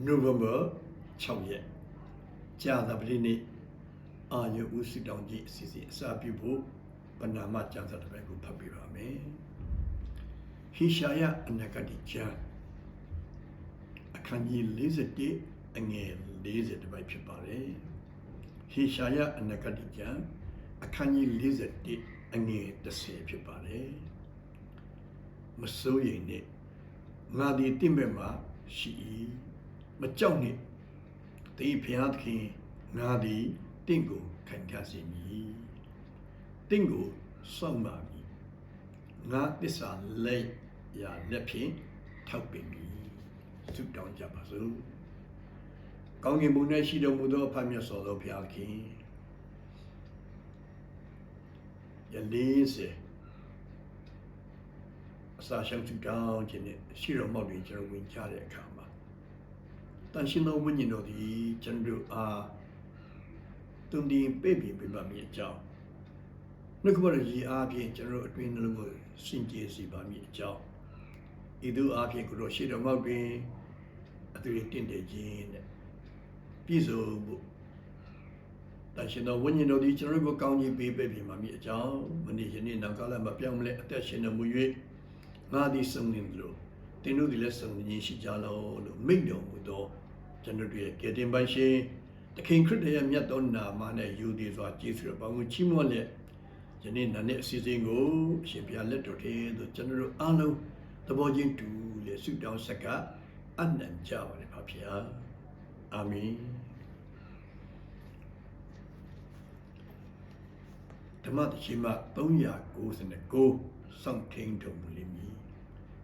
November 6ရက်ကြာသပတေးနေ့အာယုဥစီတောင်ကြီးအစီအစဉ်အစာပြုဖို့ပဏာမကျမ်းစာတစ်ပိုင်းကိုဖတ်ပြပါမယ်ဟိရှာယအနဂတိကျမ်းအခန်းကြီး41အငယ်40တစ်ပိုင်းဖြစ်ပါတယ်ဟိရှာယအနဂတိကျမ်းအခန်းကြီး41အငယ်30ဖြစ်ပါတယ်မစိုးရိမ်နဲ့ငါဒီတင့်ဘက်မှာရှိ၏ မကြောက်နဲ့တေဖျားသခင်ငါဒီတင့်ကိုခံခစေမည်တင့်ကိုစောင့်ပါမည်ငါသစ္စာလက်ရာလက်ဖြင့်ထောက်ပင်မည်ဆုတောင်းကြပါစို့ကောင်းကင်ဘုံ၌ရှိတော်မူသောအဖမြတ်စွာသောဘုရားသခင်ယလေးစေအစာရှောင်ဆုတောင်းခြင်းနဲ့ရှိတော်မောက်တွေကျွန်တော်ဝင်ကြတဲ့အခါမှာ တန်ရှင်သောဝိညာဉ်တော်သည်ကျွန်တော်တို့အားတုန်တင်ပြည့်ပြည့်ပြပါမည်အကြောင်းနှုတ်ကပတော်ကြီးအားဖြင့်ကျွန်တော်တို့အတွင်းနှလုံးကိုစင်ကြယ်စေပါမည်အကြောင်းဤသို့အားဖြင့်ကိုယ်တော်ရှိတော်မောက်တွင်အသွေးတင့်တယ်ခြင်းနဲ့ပြည့်စုံဖို့တန်ရှင်သောဝိညာဉ်တော်သည်ကျွန်တော်တို့ကိုကောင်းကြီးပေးပေးပြပါမည်အကြောင်းမနေ့ယနေ့နောက်ကာလမှာပြောင်းလဲအသက်ရှင်တော်မူ၍ငါသည်ဆုံးနေသလိုသင်တို့သည်လည်းဆုံးနေရှိကြလောလို့မိန့်တော်မူသော ကျွန်တော်တို့ရဲ့ကယ်တင်ပိုင်ရှင်သခင်ခရစ်တော်ရဲ့မြတ်သောနာမနဲ့ယူသည်စွာကျေးဇူးတော်ပေါင်းကိုချီးမွမ်းလက်ယနေ့နာနဲ့အစီအစဉ်ကိုအရှင်ဘုရားလက်တော်ထဲသို့ကျွန်တော်တို့အားလုံးသဘောချင်းတူလေဆုတောင်းဆက်ကအနံ့ကြပါလေပါဗျာအာမင်ဓမ္မတရှိမ399စောင့်ထိန်တော်မူလိမ့်မည်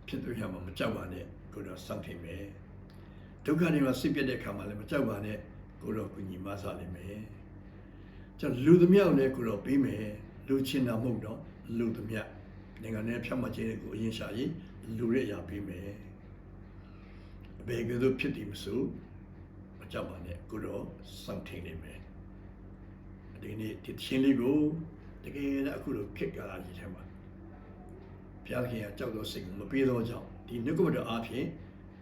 ဖြစ်သူရမှာမကြောက်ပါနဲ့ကိုယ်တော်စောင့်ထိန်မယ် ဒုက္ခတွေမှာစိတ်ပြတ်တဲ့အခါမှာလည်းမကြောက်ပါနဲ့ကိုယ်တော်ကူညီမဆာလိမ့်မယ်ကျွန်တော်လူသမျှကိုလည်းကိုယ်တော်ပေးမယ်လူချင်းတာမဟုတ်တော့လူသမျှနိုင်ငံနဲ့ဖြတ်မှတ်ခြင်းကိုအရင်ရှာရင်လူရဲ့အရာပေးမယ်အဘယ်ကဲ့သို့ဖြစ်တည်မဆိုမကြောက်ပါနဲ့ကိုယ်တော်စောင့်ထိန်လိမ့်မယ်ဒီနေ့ဒီချင်းလေးကိုတကယ်လည်းအခုလိုခက်ကြလာကြီးထဲမှာဘုရားခင်ကကြောက်သောစိတ်ကိုမပေးသောကြောင့်ဒီနှုတ်ကပတော်အားဖြင့်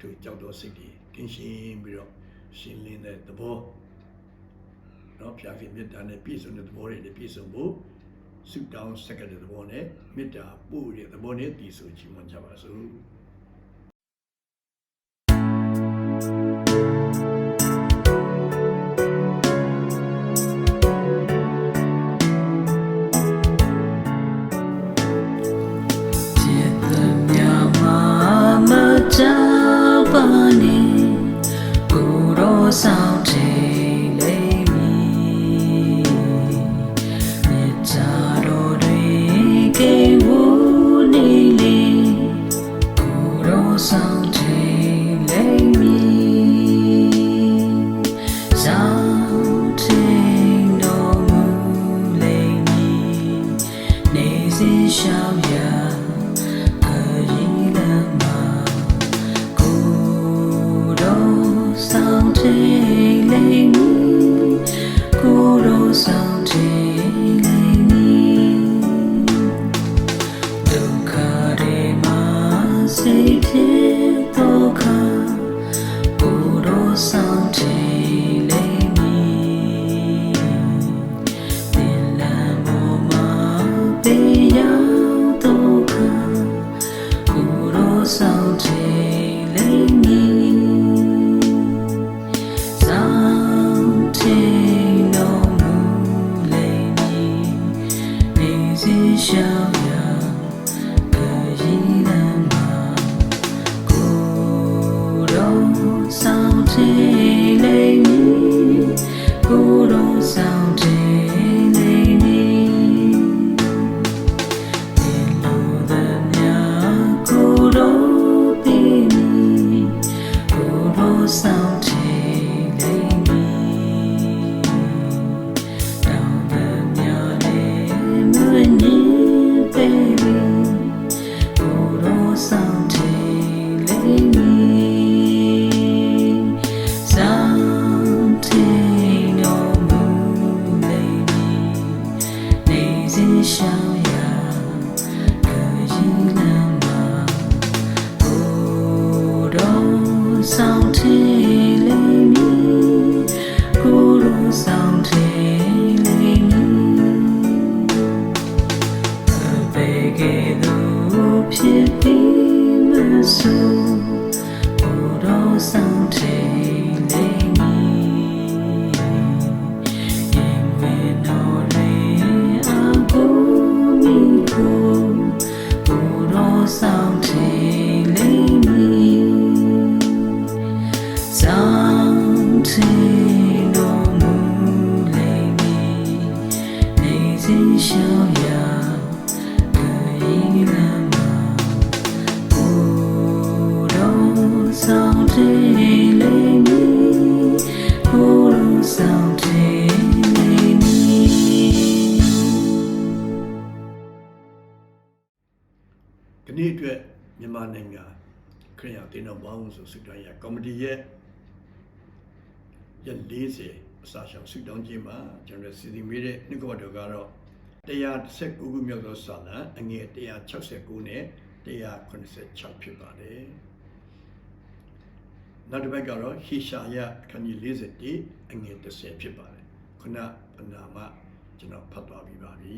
သူကြောက်သောစိတ်တွေကင်းရှင်းပြီးတော့ရှင်းလင်းတဲ့သဘောတော့ဘုရားခင်မေတ္တာနဲ့ပြည့်စုံတဲ့သဘောတွေနဲ့ပြည့်စုံဖို့ဆုတောင်းဆက်ကတဲ့သဘောနဲ့မေတ္တာပို့တဲ့သဘောနဲ့တည်ဆိုချီးမွမ်းကြပါစို့ စ နေ့အတွက်မြန်မာနိုင်ငံခရစ်ယာန်တင်းတော်ဘောင်းဆိုစုတောင်းရကော်မတီရဲ့ရက်40အစာရှောင်စုတောင်းခြင်းမှာကျွန်တော်စီစဉ်မိတဲ့နှုတ်ကပတ်တော်ကတော့119ခုမြောက်သောစာလံအငယ်169နဲ့186ဖြစ်ပါတယ် နောက်တစ်ပတ်ကတော့ဟေရှာယအခန်းကြီး41အငယ်30ဖြစ်ပါတယ်ခုနပနာမကျွန်တော်ဖတ်သွားပြီးပါပြီ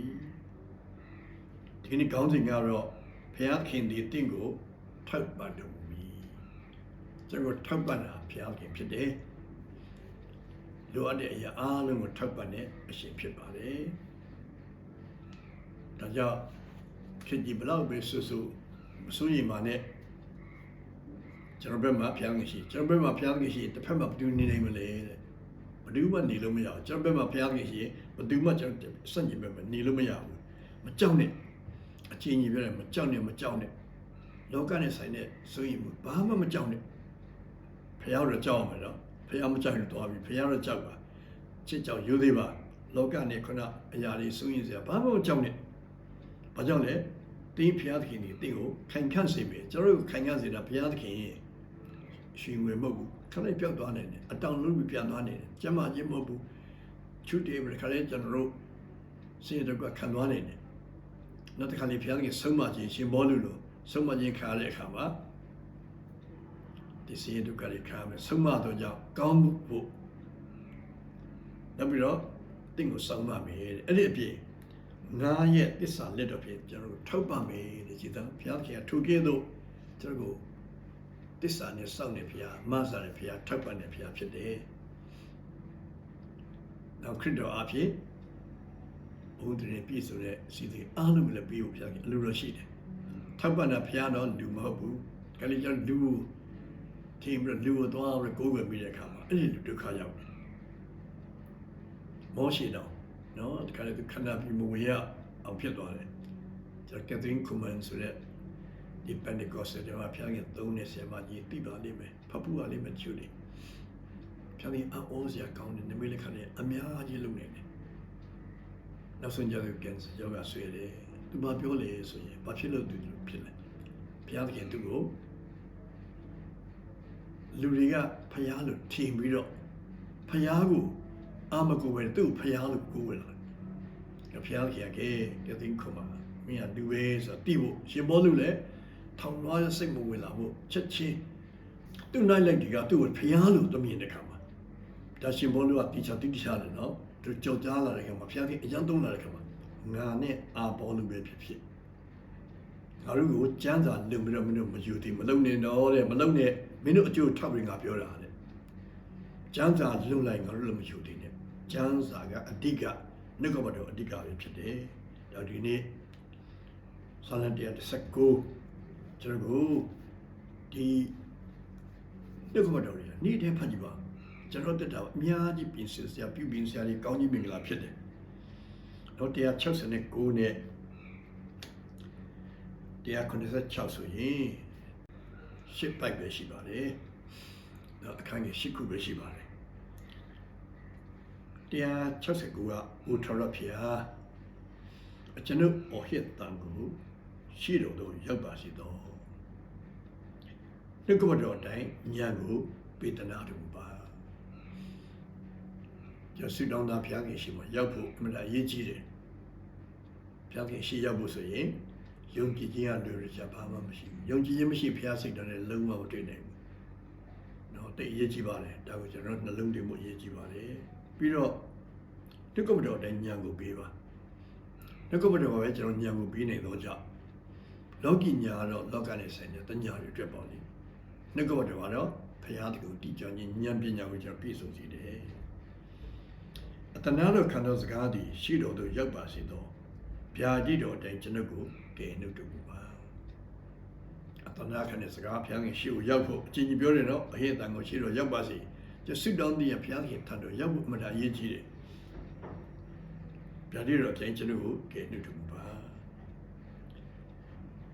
ဒီနေ့ကောင်းစဉ်ကတော့ဘုရားခင်ဒီတင့်ကိုထောက်ပံ့တော်မူပြီကျွန်တော်ထောက်ပံ့တာဘုရားခင်ဖြစ်တယ်လိုအပ်တဲ့အရာအားလုံးကိုထောက်ပံ့တဲ့အရှင်ဖြစ်ပါတယ်ဒါကြောင့်ခင်ကြီးဘလောက်ပဲဆူဆူမစိုးရိမ်ပါနဲ့ ကျွန်တော်ဘက်မှာဘုရားခင်ရှိကျွန်တော်ဘက်မှာဘုရားခင်ရှိတစ်ဖက်မှာဘယ်သူနေနိုင်မလဲတဲ့ဘယ်သူမှနေလို့မရဘူးကျွန်တော်ဘက်မှာဘုရားခင်ရှိရင်ဘယ်သူမှကျွန်တော်စန့်ကျင်ဘက်မှာနေလို့မရဘူးမကြောက်နဲ့အချင်းကြီးပြောတယ်မကြောက်နဲ့မကြောက်နဲ့လောကနဲ့ဆိုင်တဲ့ဆိုရင်ဘာမှမကြောက်နဲ့ဖះတော့ကြောက်အောင်မယ်နော်ဖះမကြောက်ရင်တော့ပြီဖះတော့ကြောက်ပါချစ်ကြောက်ရိုးသေးပါလောကနဲ့ခုနအရာတွေဆိုရင်စရာဘာမှမကြောက်နဲ့ဘာကြောင့်လဲတင်းဖះသခင်ဒီတင်းကိုခိုင်ခန့်စေမယ်ကျွန်တော်တို့ခိုင်ခန့်စေတာဖះသခင်ရှ င်ဝင်မဟုတ်ဘူးခလိုက်ပြောက်သွားနေတယ်အတောင်လုံးပြီးပြန်သွားနေတယ်ကျမချင်းမဟုတ်ဘူးချွတ်တယ်ဘယ်ခါလဲကျွန်တော်တို့စင်တော့ခံသွားနေတယ်နောက်တစ်ခါလေးဘုရားသခင်ဆုံးမခြင်းရှင်ဘောလူလိုဆုံးမခြင်းခါရတဲ့အခါမှာဒီစီရင်ဒုက္ခတွေခါမယ်ဆုံးမတော့ကြောင့်ကောင်းမှုဖို့နောက်ပြီးတော့တင့်ကိုဆုံးမမယ်တဲ့အဲ့ဒီအပြင်ငါရဲ့တစ္ဆာလက်တော်ဖြင့်ကျွန်တော်တို့ထောက်ပံ့မယ်တဲ့ကြည်သားဘုရားသခင်ကထိုကဲ့သို့ကျွန်တော်ကို တစ္ဆာနဲ့စောင့်နေဘုရားမဆာတဲ့ဘုရားထောက်ပံ့တဲ့ဘုရားဖြစ်တယ်နောက်ခရစ်တော်အဖြစ်ဘုဒ္ဓရဲ့ပြည့်စုံတဲ့စီစဉ်အားလုံးကိုလည်းပြီးဖို့ဘုရားကြီးအလိုတော်ရှိတယ်။ထောက်ပံ့တာဘုရားတော့လူမဟုတ်ဘူး။ခါလေးကျလူကိုထင်ပြီးလူကိုသွားပြီးကိုးကွယ်ပြီးတဲ့အခါမှာအဲ့ဒီလူဒုက္ခရောက်တယ်။မောရှိတော့နော်ဒီခါလေးသူခန္ဓာပြီးမဝင်ရအောင်ဖြစ်သွားတယ်။ကျွန်တော်ကက်သရင်းကူမန်ဆိုတဲ့ ဒီပန်ဒီကော့စတဲ့မှာဘုရားကြီးသုံးနေဆရာမကြီးပြပါလိမ့်မယ်။ဖပူပါလိမ့်မယ်ချူတယ်။ဘုရားကြီးအောစရာကောင်းတယ်နမိတ်လက်ခဏအများကြီးလုပ်နေတယ်။နောက်ဆုံးကြတော့ကင်ဆာယောဂဆွေးတယ်သူမပြောလေဆိုရင်ဘာဖြစ်လို့သူဖြစ်လဲဘုရားသခင်သူ့ကိုလူတွေကဖျားလို့ထင်ပြီးတော့ဖျားကိုအာမကိုပဲသူ့ဖျားလို့ကိုးဝဲလာတယ်ဖျားသခင်ကဲကဲတင်ခုမမင်းကလူပဲဆိုတော့တိဖို့ရှင်ဘောလူလည်း ထောင်လွှားစိတ်မဝင်လာဖို့ချက်ချင်းသူ့နိုင်လိုက်ဒီကသူ့ကိုဖျားလို့တမင်တဲ့ခါမှာဒါရှင်ဘောလူကတိချာတိချာတယ်နော်သူကြောက်ကြားလာတဲ့ခါမှာဘုရားကအရန်သုံးလာတဲ့ခါမှာငါနဲ့အာဘောလူပဲဖြစ်ဖြစ်ငါတို့ကိုကျမ်းစာလုံပြီးတော့မင်းတို့မယူသေးမလုံနဲ့တော့တဲ့မလုံနဲ့မင်းတို့အကျိုးထောက်ပြီးငါပြောတာတဲ့ကျမ်းစာလုံလိုက်ငါတို့လည်းမယူသေးနဲ့ကျမ်းစာကအဓိကနှုတ်ကပတ်တော်အဓိကပဲဖြစ်တယ်ဒါဒီနေ့ဆာလန်119 ကျွန်တော်တို့ဒီနှုတ်ကပတ်တော်တွေနေ့တိုင်းဖတ်ကြည့်ပါကျွန်တော်တက်တာအများကြီးပြင်ဆင်စရာပြုပြင်စရာတွေကောင်းကြီးမင်္ဂလာဖြစ်တယ်။တော့169နဲ့196ဆိုရင်ရှစ်ပိုက်ပဲရှိပါတယ်။တော့အခန်းကြီးရှစ်ခုပဲရှိပါတယ်။169ကဥထရဖျာအကျွန်ုပ်အဟစ်တန်ကိုရှိတော်တို့ရောက်ပါစီတော့။ နှုတ်ကပတော်တိုင်းညံကိုပေးတနာတော်မူပါ။ ကျွန်တော်ဆုတောင်းတာဘုရားခင်ရှိမှရောက်ဖို့အမှန်တရားအရေးကြီးတယ်ဘုရားခင်ရှိရောက်ဖို့ဆိုရင်ယုံကြည်ခြင်းအလိုရချဘာမှမရှိဘူးယုံကြည်ခြင်းမရှိဘုရားစိတ်တော်နဲ့လုံးဝမတွေ့နိုင်ဘူးเนาะတိတ်အရေးကြီးပါတယ်ဒါကိုကျွန်တော်နှလုံးသွင်းဖို့အရေးကြီးပါတယ်ပြီးတော့ဒုက္ကမတော်တိုင်းဉာဏ်ကိုပေးပါဒုက္ကမတော်ပဲကျွန်တော်ဉာဏ်ကိုပေးနိုင်တော့ကြောင့်လောကီညာကတော့လောကနဲ့ဆိုင်တဲ့တညာတွေအတွက်ပေါ့လေ နှုတ်ကပတော်ကတော့ဘုရားတကူတည်ကြခြင်းဉာဏ်ပညာကိုကျွန်တော်ပြည့်စုံစေတယ်အတနာတော်ခန္ဓာစကားသည်ရှိတော်သို့ရောက်ပါစေသောဗျာတိတော်တိုင်ကျွန်ုပ်ကိုကယ်နှုတ်တော်မူပါအအတနာခနဲ့စကားဖျားခင်ရှေ့ကိုရောက်ဖို့အချင်းကြီးပြောတယ်နော်အဟိတန်ကိုရှေ့တော့ရောက်ပါစေကျစစ်တောင်းတည်းဖျားခင်ထံတော်ရောက်ဖို့အမှန်တရားအရေးကြီးတယ်ဗျာဒီတော့ကျင်းကျွန်တော်ကိုကဲနှုတ်ထူပါ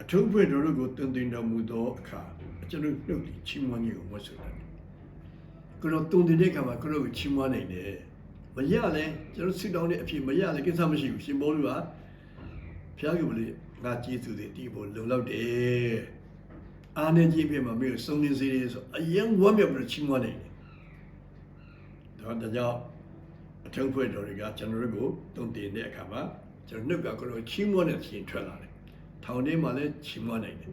အထုံးဖွင့်တော်တို့ကိုတွင်တင်တော်မူသောအခါ ကျွန်တော်နှုတ်ပြီးချီးမွမ်းခြင်းကိုဝတ်ဆိုတယ်ကိုတော့တွင်တင်တဲ့အခါမှာကိုတော့ကိုချီးမွမ်းနိုင်တယ်မရလဲကျွန်တော်စစ်တောင်းတဲ့အဖြစ်မရလဲကိစ္စမရှိဘူးရှင်ဘောလူကဖျားခင်မလေးငါကျေးဇူးတွေတီးဖို့လုံလောက်တယ်အာနေကြီးပြမှာမင်းစုံနေစေတယ်ဆိုအရင်ဝမ်းမြောက်ပြီးချီးမွမ်းနိုင်တယ်ဒါဒါကြောင့်အထုံးဖွဲ့တော်တွေကကျွန်တော်တို့ကိုတုံတင်တဲ့အခါမှာကျွန်တော်နှုတ်ကကိုတော့ချီးမွမ်းတဲ့ခြင်းထွက်လာတယ်ထောင်ထဲမှာလည်းချီးမွမ်းနိုင်တယ်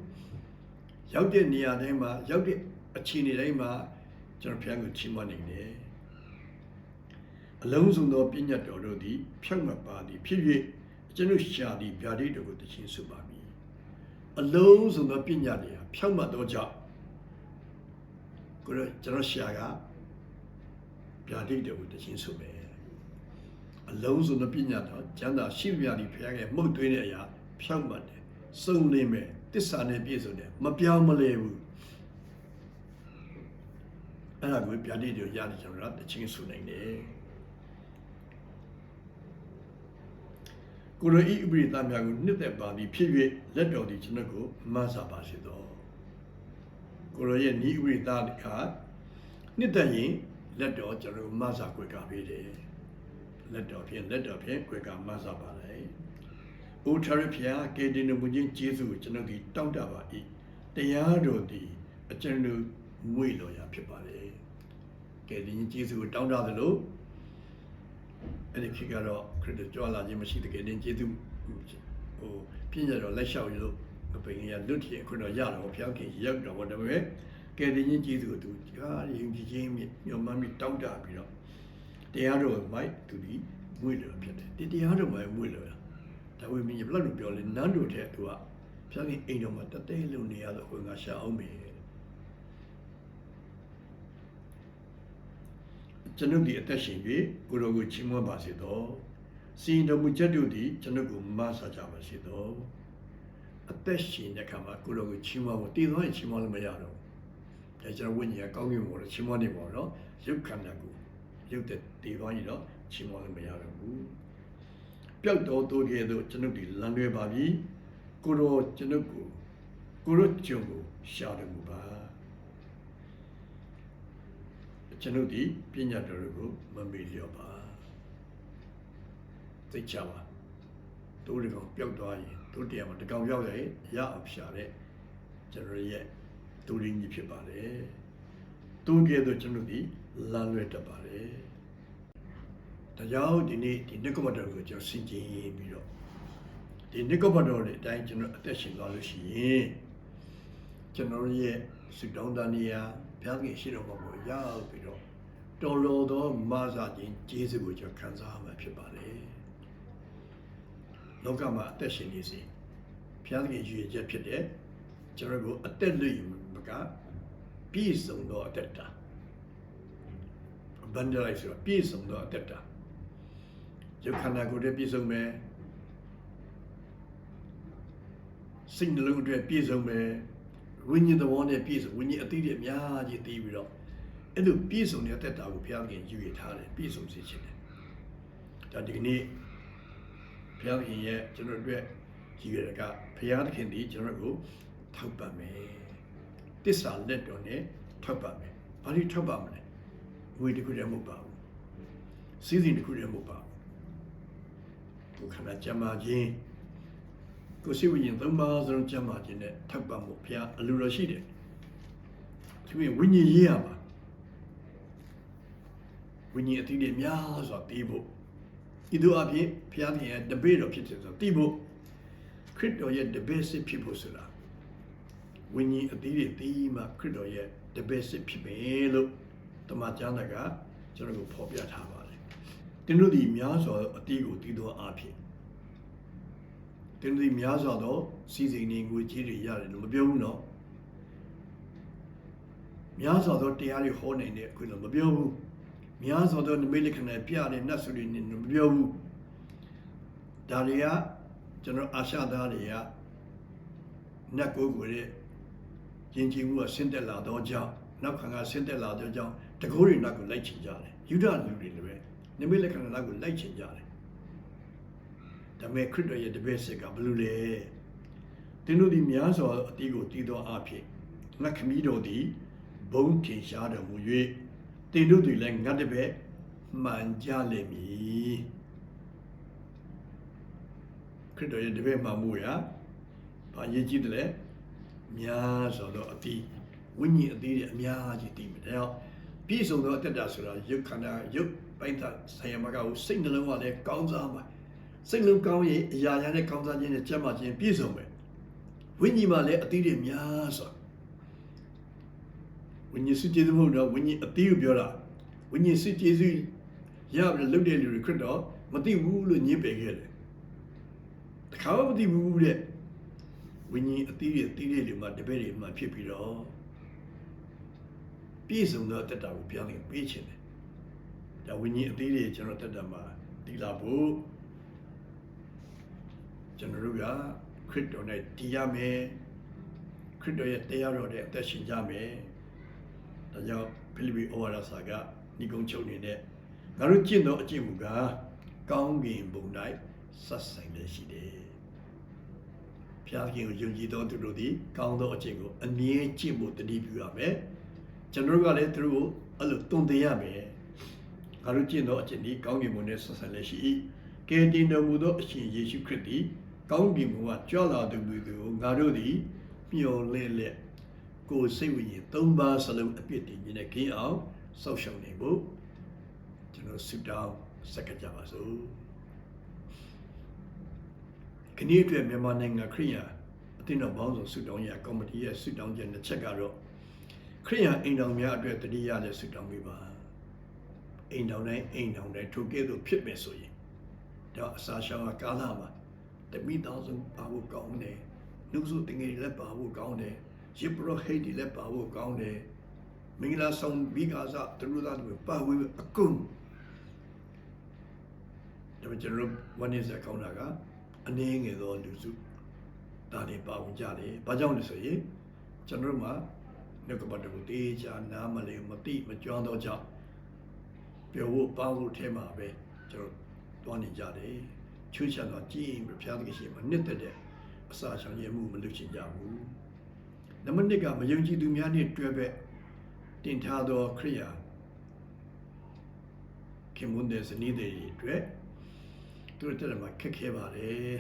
ရောက်တဲ့နေရာတိုင်းမှာရောက်တဲ့အခြေအနေတိုင်းမှာကျွန်တော်ဖျားကိုချီးမွမ်းနိုင်တယ်အလုံးစုံသောပညာတော်တို့သည်ဖြောင့်မတ်ပါသည်ဖြစ်၍ကျွန်တော်ရှာသည်ဗျာဒိတ်တော်ကိုတခြင်းဆိုပါမည်အလုံးစုံသောပညာတွေဟာဖြောင့်မတ်သောကြောင့်ကိုယ်ကျွန်တော်ရှာကဗျာဒိတ်တော်ကိုတခြင်းဆိုမယ်အလုံးစုံသောပညာတော်ကျမ်းသာရှိမြသည်ဖျားရဲ့မှုတ်သွင်းတဲ့အရာဖြောင့်မတ်တယ်စုံလင်မယ် တစ္ဆာနဲ့ပြည့်စုံတယ်မပြောင်းမလဲဘူးအဲ့ဒါကိုဗျာဒိတ်တော်ရတယ်ကျွန်တော်ကတခြင်းဆိုနိုင်တယ်ကိုရောဤဥပရိသများကိုနှစ်သက်ပါသည်ဖြစ်၍လက်တော်သည်ကျွန်ုပ်ကိုမဆာပါစေသောကိုရောရဲ့ဤဥပရိသခါနှစ်သက်ရင်လက်တော်ကျွန်တော်မဆာကွယ်ကပေးတယ်လက်တော်ဖြင့်လက်တော်ဖြင့်ကွယ်ကမဆာပါလေ။ အိုထာရဖျားကေတင်မူခြင်းကျေးဇူးကိုကျွန်ုပ်ဒီတောင်းတပါ၏တရားတော်သည်အကျွန်ုပ်မွေလော်ရာဖြစ်ပါလေ။ကေတင်ကျေးဇူးကိုတောင်းတသလိုအဲ့ဒီခေတ်ကတော့ခရစ်တော်ကြွလာခြင်းမရှိတဲ့ကဲတင်ကျေးဇူးဟိုပြည့်ရတော့လက်လျှောက်ရလို့အပင်ကြီးကလွတ်ထည်ခရစ်တော်ရတော့ဘုရားခင်ရောက်တော့ဘာတမဲကဲတင်ကျေးဇူးကိုသူဟာယုံကြည်ခြင်းညွန်မှန်းပြီးတောင်းတပြီးတော့တရားတော်မိုက်သူဒီမွေးလို့ဖြစ်တယ်ဒီတရားတော်မိုက်မွေးလို့ ဒါဝိမင်းဘလောက်လို့ပြောလဲနန်းတို့တဲ့သူကဘုရားခင်အိမ်တော်မှာတတဲလုံးနေရတော့ကိုငါရှာအောင်ပြီကျွန်ုပ်ဒီအသက်ရှင်၍ကိုတော်ကိုချီးမွမ်းပါစေသောစီရင်တော်မူချက်တို့သည်ကျွန်ုပ်ကိုမဆာကြပါစေသောအသက်ရှင်တဲ့ခါမှာကိုတော်ကိုချီးမွမ်းဖို့တည်သွားရင်ချီးမွမ်းလို့မရတော့ဘူးဒါကျွန်တော်ဝိညာဉ်ကကောင်းကင်ဘုံကိုချီးမွမ်းနေပါတော့ရုပ်ခန္ဓာကိုရုပ်တဲ့တည်သွားရင်တော့ချီးမွမ်းလို့မရတော့ဘူး ပျောက်တော်တိုးကဲ့သို့ကျွန်ုပ်ဒီလမ်းလွဲပါပြီကိုတော်ကျွန်ုပ်ကိုကိုရောကျုံကိုရှာတော်မူပါကျွန်ုပ်ဒီပညာတော်တို့ကိုမမေ့လျော့ပါသိချပါတို့ဒီကောင်ပျောက်သွားရင်တို့တရားမှာတကောင်ပျောက်ရင်ရအောင်ဖြာတဲ့ကျွန်တော်ရဲ့တို့ရင်းကြီးဖြစ်ပါတယ်တို့ကဲ့သို့ကျွန်ုပ်ဒီလမ်းလွဲတတ်ပါတယ် ဒါကြောင့်ဒီနေ့ဒီနိကောမတော်ကိုကျွန်တော်ဆင်ခြင်ပြီးတော့ဒီနိကောမတော်ရဲ့အတိုင်းကျွန်တော်အသက်ရှင်သွားလို့ရှိရင်ကျွန်တော်ရဲ့စုတောင်းတနေရာဘုရားခင်ရှိတော်မှာကိုရောက်ပြီးတော့တော်တော်သောမဆာခြင်းကျေးဇူးကိုကျွန်တော်ခံစားရမှာဖြစ်ပါတယ်လောကမှာအသက်ရှင်နေစေဘုရားခင်ရည်ရည်ချက်ဖြစ်တဲ့ကျွန်တော်ကိုအသက်လွတ်ယူမကပြည့်စုံသောအသက်တာ abundant ဆိုတော့ပြည့်စုံသောအသက်တာ ရုပ်ခန္ဓာကိုယ်ရဲ့ပြည့်စုံမယ်စိတ်နှလုံးအတွက်ပြည့်စုံမယ်ဝိညာဉ်သဘောနဲ့ပြည့်စုံဝိညာဉ်အသိတွေအများကြီးသိပြီးတော့အဲ့လိုပြည့်စုံတဲ့အသက်တာကိုဘုရားခင်ယူရထားတယ်ပြည့်စုံစေခြင်းတယ်ဒါဒီနေ့ဘုရားခင်ရဲ့ကျွန်တော်တို့ယူရကဘုရားသခင်ဒီကျွန်တော်ကိုထောက်ပံ့မယ်တစ္ဆာလက်တော်နဲ့ထောက်ပံ့မယ်ဘာလို့ထောက်ပံ့မလဲငွေတစ်ခုတည်းမဟုတ်ပါဘူးစီးစိမ်တစ်ခုတည်းမဟုတ်ပါဘူး ကိုယ်ခန္ဓာကြမ်းမာခြင်းကိုယ်စိတ်ဝိညာဉ်သုံးပါးစလုံးကြမ်းမာခြင်းနဲ့ထောက်ပံ့ဖို့ဘုရားအလိုတော်ရှိတယ်သူရဲ့ဝိညာဉ်ရေးရပါဝိညာဉ်အသီးတွေများစွာတီးဖို့ဤသို့အဖြစ်ဘုရားခင်ရဲ့တပည့်တော်ဖြစ်တယ်ဆိုတီးဖို့ခရစ်တော်ရဲ့တပည့်စစ်ဖြစ်ဖို့ဆိုတာဝိညာဉ်အသီးတွေတီးမှခရစ်တော်ရဲ့တပည့်စစ်ဖြစ်မယ်လို့တမန်ကျမ်းစာကကျွန်တော်ကိုဖော်ပြထားပါ တယ်တင်းတို့ဒီများစွာအသီးကိုတီးသောအဖြစ်တင်းတို့ဒီများစွာသောစီစဉ်နေငွေကြေးတွေရတယ်လို့မပြောဘူးနော်များစွာသောတရားတွေဟောနိုင်တဲ့အခုတော့မပြောဘူးများစွာသောနမိတ်လက္ခဏာပြတဲ့နတ်ဆုတွေနဲ့မပြောဘူးဒါတွေကကျွန်တော်အာရှသားတွေကနတ်ကိုယ်ကိုယ်ရဲ့ယဉ်ကျေးမှုကဆင်းသက်လာတော့ကြောင့်နောက်ခံကဆင်းသက်လာတော့ကြောင့်တကိုးတွေနောက်ကိုလိုက်ချင်ကြတယ်ယူဒလူတွေလည်းပဲ နိမိတ်လက္ခဏာနောက်ကိုလိုက်ချင်ကြတယ်ဒါပေမဲ့ခရစ်တော်ရဲ့တပည့်စစ်ကဘယ်လိုလဲတင်းတို့ဒီများစွာအတီးကိုတည်တော်အဖြစ်ငါခမီးတော်သည်ဘုံထင်ရှားတော်မူ၍တင်းတို့သည်လည်းငါတပည့်မှန်ကြလိမ့်မည်ခရစ်တော်ရဲ့တပည့်မှန်မှုရာဘာရည်ကြည်တယ်လဲများစွာသောအတီးဝိညာဉ်အသေးတွေအများကြီးတည်မယ်ဒါကြောင့်ပြည့်စုံသောအတ္တတာဆိုတာရုပ်ခန္ဓာရုပ် ပိုင်းသဆိုင်ရာမကဘူးစိတ်နှလုံးကလည်းကောင်းစားမှာစိတ်လုံးကောင်းရင်အရာရာနဲ့ကောင်းစားခြင်းနဲ့ကြက်မှခြင်းပြည့်စုံမယ်ဝိညာဉ်မှာလည်းအသေးတွေများစွာဝိညာဉ်စစ်ကျေးဇူးမဟုတ်တော့ဝိညာဉ်အသေးကိုပြောတာဝိညာဉ်စစ်ကျေးဇူးရပြီးလုတ်တဲ့လူတွေခရစ်တော်မသိဘူးလို့ညင်းပယ်ခဲ့တယ်တခါမှမသိဘူးတဲ့ဝိညာဉ်အသေးတွေအသေးတွေမှာတပည့်တွေမှာဖြစ်ပြီးတော့ပြည့်စုံသောတက်တာကိုပြောင်းရင်ပေးခြင်းတယ် ဒါဝိညာဉ်အသေးတွေကျွန်တော်တက်တာမှာဒီလာဖို့ကျွန်တော်တို့ကခရစ်တော်နဲ့တည်ရမယ်ခရစ်တော်ရဲ့တရားတော်နဲ့အသက်ရှင်ကြမယ်ဒါကြောင့်ဖိလိပ္ပိဩဝါဒစာကညီကုန်းချုပ်နေတဲ့ငါတို့ကျင့်သောအကျင့်မူကားကောင်းကင်ဘုံ၌ဆက်ဆိုင်လျက်ရှိတယ်ဖျားခင်ကိုယုံကြည်သောသူတို့သည်ကောင်းသောအကျင့်ကိုအမြဲကျင့်ဖို့တတိပြုရမယ်ကျွန်တော်တို့ကလည်းသူတို့ကိုအဲ့လိုတုံ့တင်ရမယ် ငါတို့ကျင့်သောအကျင့်ဒီကောင်းကင်ဘုံနဲ့ဆက်ဆိုင်လျက်ရှိ၏ကယ်တင်တော်မူသောအရှင်ယေရှုခရစ်သည်ကောင်းကင်ဘုံကကြွလာတော်မူသူကိုငါတို့သည်မျှော်လင့်လျက်ကိုယ်စိတ်ဝိညာဉ်သုံးပါးစလုံးအပြစ်တင်ခြင်းနဲ့ကင်းအောင်စောင့်ရှောက်နေဖို့ကျွန်တော်ဆုတောင်းဆက်ကကြပါစို့ခဏအတွက်မြန်မာနိုင်ငံခရိယာအသင်းတော်ဘောင်းဆောင်ဆုတောင်းရကော်မတီရဲ့ဆုတောင်းချက်တစ်ချက်ကတော့ခရိယာအိမ်တော်များအတွက်တတိယနဲ့ဆုတောင်းပေးပါ အိမ်တော်တိုင်းအိမ်တော်တိုင်းထိုကဲ့သို့ဖြစ်မယ်ဆိုရင်တော့အစာရှောင်ကာလမှာတမိတောင်စုပါဖို့ကောင်းတယ်လူစုတင်ငယ်လည်းပါဖို့ကောင်းတယ်ရစ်ပရောဟိတ်တွေလည်းပါဖို့ကောင်းတယ်မင်္ဂလာဆောင်ပြီးကားစားသူတို့သားတွေပါဝင်အကုန်ဒါပေမဲ့ကျွန်တော်ဝန်နေစကောင်းတာကအနေငယ်သောလူစုဒါတွေပါဝင်ကြတယ်။ဘာကြောင့်လဲဆိုရင်ကျွန်တော်တို့မှာနှုတ်ကပတ်တော်ကိုတေးချာနားမလဲမသိမကြွတော့ကြောင့် ပြောဖို့ပါဖို့ထဲမှာပဲကျွန်တော်တွားနေကြတယ်။ချွေးချတော့ကြည်ရင်ဘုရားသခင်ရှိမှနှစ်သက်တဲ့အစာဆောင်ရမှုမလုပ်ချင်ကြဘူး။နံပါတ်1ကမယုံကြည်သူများနဲ့တွဲဘက်တင်ထားသောခရိယာခင်မွန်းတဲ့ဇနီးတွေအတွက်သူတို့တက်မှာခက်ခဲပါတယ်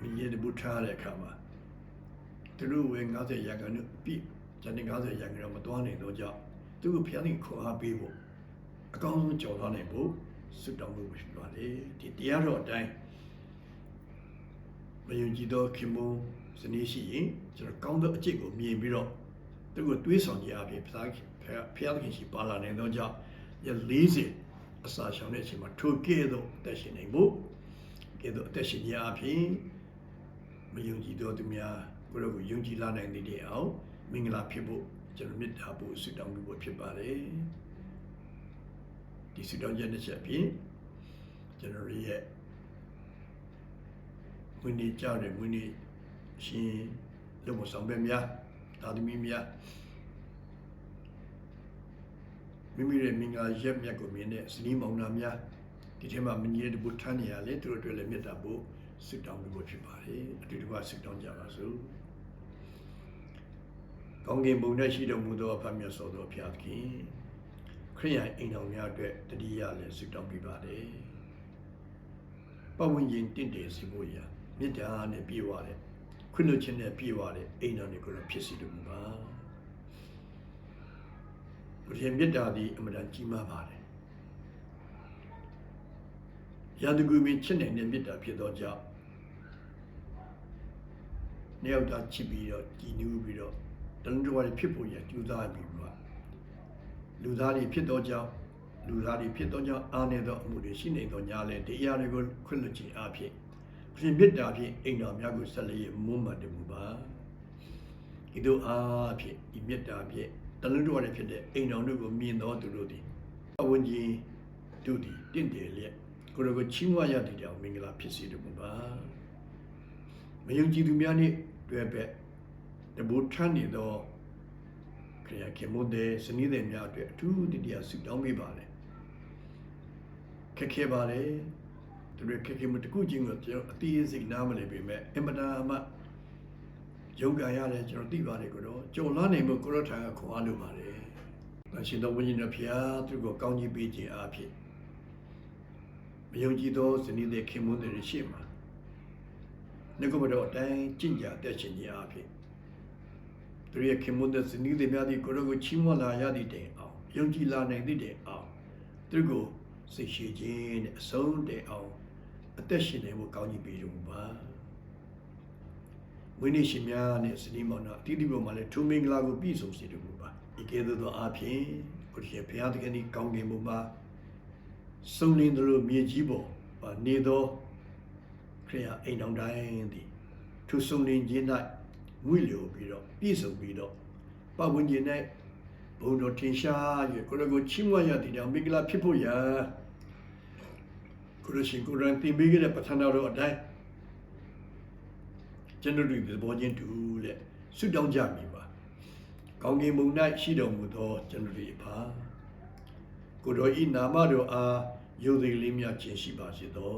မိရတဲ့ဘုထားတဲ့အခါမှာသူတို့ဝင်90ရာခိုင်နှုန်းပြည့်ဇန်န90ရာခိုင်နှုန်းမတွားနိုင်တော့ကြောင့်သူကိုဖျားနေခေါ်အားပေးဖို့ အကောင်းဆုံးကြော်သွားနိုင်ဖို့စွတ်တောင်းလို့ရှိပါတယ်ဒီတရားတော်အတိုင်းမယုံကြည်သောခင်မွန်းဇနီးရှိရင်ကျွန်တော်ကောင်းသောအကျင့်ကိုမြင်ပြီးတော့သူကိုတွေးဆောင်ကြရပြီဖျားဖျားခင်ရှိပါလာနိုင်တော့ကြောင့်ရ40အစာရှောင်တဲ့အချိန်မှာထိုကဲ့သို့အသက်ရှင်နိုင်ဖို့ကဲ့သို့အသက်ရှင်ရအဖြစ်မယုံကြည်သောသူများကိုယ်တော်ကိုယုံကြည်လာနိုင်တဲ့အောင်မင်္ဂလာဖြစ်ဖို့ကျွန်တော်မေတ္တာပို့ဆုတောင်းပေးဖို့ဖြစ်ပါတယ် ဒီဆုတောင်းချက်တစ်ချက်ဖြင့်ကျွန်တော်ရဲ့ဝိနည်းကြောက်တဲ့ဝိနည်းရှင်လုံမဆောင်ပဲများသာသမီများမိမိရဲ့မင်္ဂလာရက်မြတ်ကိုမြင်တဲ့ဇနီးမောင်နှံများဒီထဲမှာမကြီးတဲ့ဘုထမ်းနေရလေသူတို့အတွက်လည်းမေတ္တာပို့ဆုတောင်းလို့ဖြစ်ပါတယ်အတူတူကဆုတောင်းကြပါစို့ကောင်းကင်ဘုံ၌ရှိတော်မူသောအဖမြတ်စွာသောဘုရားသခင် ခရိယန်အိမ်တော်များအတွက်တတိယလည်းဆုတောင်းပေးပါတယ်ပဝန်းကျင်တင့်တယ်စီဖို့ရာမေတ္တာနဲ့ပြည့်ဝတဲ့ခွင့်လွှတ်ခြင်းနဲ့ပြည့်ဝတဲ့အိမ်တော်တွေကိုလည်းဖြစ်စီတော်မူပါဘုရားမေတ္တာသည်အမှန်တန်ကြီးမားပါတယ်ရန်သူကူမင်းချစ်နိုင်တဲ့မေတ္တာဖြစ်သောကြောင့်နှစ်ယောက်သားချစ်ပြီးတော့ကြည်နူးပြီးတော့တလုံးတော်ရဖြစ်ဖို့ရကြိုးစားပြီးတော့ လူသားတွေဖြစ်သောကြောင့်လူသားတွေဖြစ်သောကြောင့်အာနေသောအမှုတွေရှိနေသောညာလဲတရားတွေကိုခွင့်လွှတ်ခြင်းအဖြစ်ခရင်မေတ္တာဖြင့်အိမ်တော်များကိုဆက်လက်မွမ်းမံတော်မူပါဤသို့အားဖြင့်ဒီမေတ္တာဖြင့်တလုံးတော်ရဖြစ်တဲ့အိမ်တော်တို့ကိုမြင်သောသူတို့သည်အဝဉ္ကြီးတို့သည်တင့်တယ်လျက်ကိုယ်တော်ကိုချီးမွမ်းရတဲ့ကြောင့်မင်္ဂလာဖြစ်စေတော်မူပါမယုံကြည်သူများနှင့်တွေ့ပဲတဘူထမ်းနေသော ခရိယာခေမုန်တဲ့စနေတဲ့များအတွက်အထူးတတိယဆုတောင်းပေးပါလေခက်ခဲပါလေသူတို့ခက်ခဲမှုတစ်ခုချင်းကိုကျွန်တော်အသေးစိတ်နားမလည်ပေမဲ့အင်မတန်မှယုံကြရတယ်ကျွန်တော်သိပါတယ်ကိုတော့ကြုံလာနိုင်မှုကိုရထာကခွန်အားလိုပါတယ်။အရှင်တော်ဝိညာဉ်တော်ဖျားသူကိုကောင်းကြီးပေးခြင်းအဖြစ်မယုံကြည်သောစနေတဲ့ခေမုန်တဲ့ရှိမှာငါကမတော်အတိုင်းကြင်ကြတက်ခြင်းကြီးအဖြစ် သူရဲ့ခေမုန်တဲ့စနေတဲ့များသည်ကိုရောကိုချီးမွမ်းလာရသည့်တိုင်အောင်ယုံကြည်လာနိုင်သည့်တိုင်အောင်သူကိုစိတ်ရှိခြင်းနဲ့အဆုံးတိုင်အောင်အသက်ရှင်နေဖို့ကောင်းကြီးပေးတော်မူပါဝိနည်းရှင်များနဲ့စတိမောင်နာအတိတိပေါ်မှာလည်းထုံမင်္ဂလာကိုပြည့်စုံစေတော်မူပါဤကဲ့သို့သောအားဖြင့်ကိုရှင်ဘုရားသခင်ဤကောင်းကင်ဘုံမှာစုံလင်တို့မြေကြီးပေါ်မှာနေသောခရိယာအိမ်တော်တိုင်းသည်သူစုံလင်ခြင်း၌ ငွေလျော်ပြီးတော့ပြည့်စုံပြီးတော့ပတ်ဝန်းကျင်၌ဘုံတော်ထင်ရှား၍ကိုယ်တော်ကိုချီးမွမ်းရတဲ့ကြောင့်မင်္ဂလာဖြစ်ဖို့ရာကိုရရှင်ကိုရန်တင်ပေးခဲ့တဲ့ပဋ္ဌာန်းတော်အတိုင်းကျွန်တော်တို့ဒီဘောချင်းတူလက်ဆုတောင်းကြမိပါကောင်းကင်ဘုံ၌ရှိတော်မူသောကျွန်တော်တို့ပါကိုတော်ဤနာမတော်အားယုံသေးလေးမြတ်ခြင်းရှိပါစေသော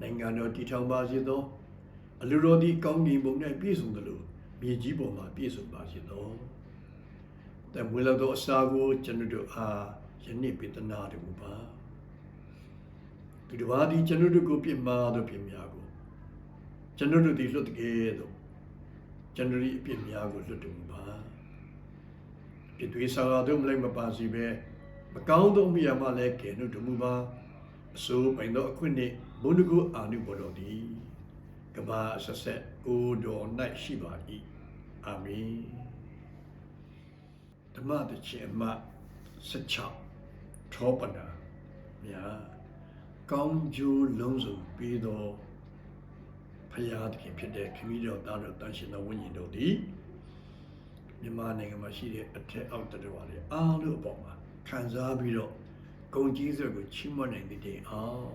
နိုင်ငံတော်တည်ထောင်ပါစေသော အလိုတော်ဒီကောင်းကင်ဘုံ၌ပြည့်စုံသလိုမြေကြီးပေါ်မှာပြည့်စုံပါစေသောတမွေလသောအစာကိုကျွန်တော်တို့အားယနေ့ပိတနာတော်မူပါသူတစ်ပါးဒီကျွန်တော်တို့ကိုပြစ်မှားသောပြစ်များကိုကျွန်တော်တို့ဒီလွတ်တကယ်သို့ကျွန်တော်ဒီအပြစ်များကိုလွတ်တော်မူပါပြစ်သွေးဆောင်တော်မလိုက်မပါစီပဲမကောင်းသောမိယာမှလည်းကယ်နှုတ်တော်မူပါအစိုးပိုင်သောအခွင့်နှင့်ဘုန်းတကူအာနုဘော်တော်သည် ကဘာအဆက်ဆက်ကိုတော်၌ရှိပါ၏အာမင်ဓမ္မတခြင်းအမ16ထောပနာမြာကောင်းကျိုးလုံးစုံပေးသောဖရာသခင်ဖြစ်တဲ့ခမည်းတော်သားတော်တန်ရှင်တော်ဝိညာဉ်တို့သည်မြန်မာနိုင်ငံမှာရှိတဲ့အထက်အောက်တတော်တွေအားလုံးအပေါ်မှာခံစားပြီးတော့ဂုံကြီးစွာကိုချီးမွမ်းနိုင်တဲ့တိုင်အောင်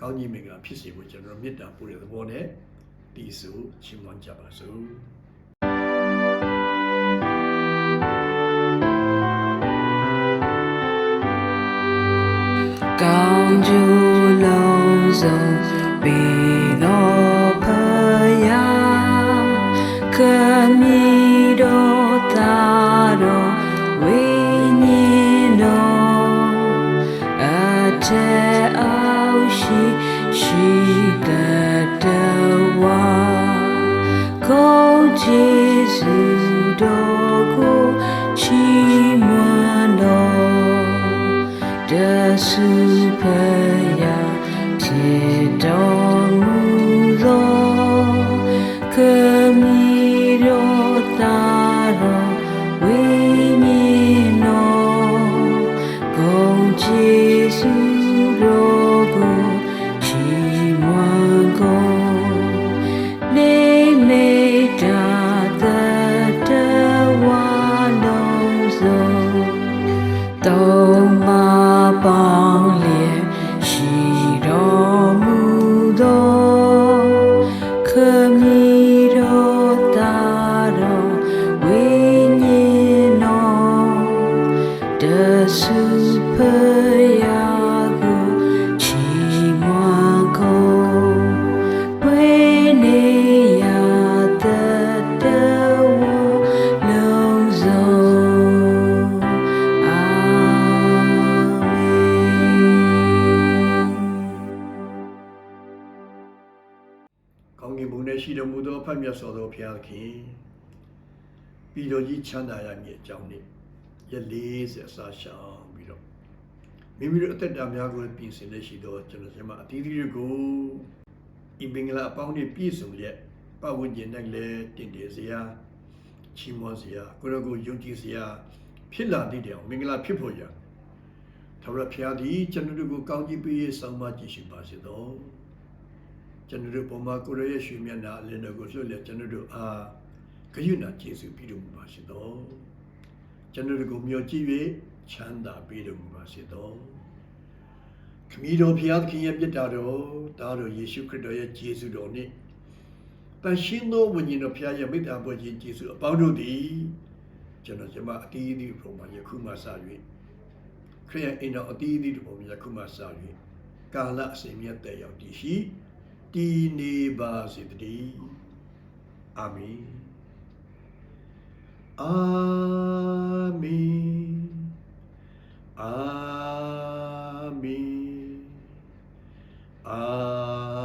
ကောင်းကြီးမင်္ဂလာဖြစ်စေဖို့ကျွန်တော်မေတ္တာပို့တဲ့သဘောနဲ့တီးဆိုချီးမွမ်းကြပါစို့ကောင်းကျိုးလုံးစုံပေးတော်ဖယားခမီတော်သာတော်ဝိညာဉ်တော်အထက် တဆု ပြည်တော်ကြီးချမ်းသာရမည်အကြောင်းနှင့်ရက်40အစာရှောင်ပြီးတော့မိမိတို့အသက်တာများကိုပြင်ဆင်လက်ရှိသောကျွန်တော်တို့မှာအသီးသီးတွေကိုဤမင်္ဂလာအပေါင်းနှင့်ပြည့်စုံလျက်ပတ်ဝန်းကျင်၌လည်းတည်တည်စရာချီးမွမ်းစရာကိုယ်တော်ကိုယုံကြည်စရာဖြစ်လာသည့်တောင်မင်္ဂလာဖြစ်ဖို့ရာထာဝရဘုရားသည်ကျွန်တော်တို့ကိုကောင်းကြီးပေးဆောင်မကြည့်ရှိပါစေသောကျွန်တော်တို့ပုံမှာကိုရရဲ့ရွှေမျက်နှာအလင်းတော်ကိုလွှတ်လက်ကျွန်တော်တို့အား ဂရုဏာကျေးဇူးပြုတော်မူပါစေသောကျွန်တော်တို့ကိုမျှော်ကြည့်၍ချမ်းသာပေးတော်မူပါစေသောခမည်းတော်ဖျားသခင်ရဲ့မြတ်တာတော်တားတော်ယေရှုခရစ်တော်ရဲ့ကျေးဇူးတော်နှင့်တန်ရှင်းသောဝိညာဉ်တော်ဖျားရဲ့မေတ္တာပေါ်ခြင်းကျေးဇူးအပေါင်းတို့သည်ကျွန်တော်ကျမအတီးအသီးပုံမှာယခုမှစ၍ခရိယအိမ်တော်အတီးအသီးပုံမှာယခုမှစ၍ကာလအစဉ်မြတ်တဲ့ရောက်တည်ရှိတည်နေပါစေတည်းအာမင် Amen. Amen. Amin.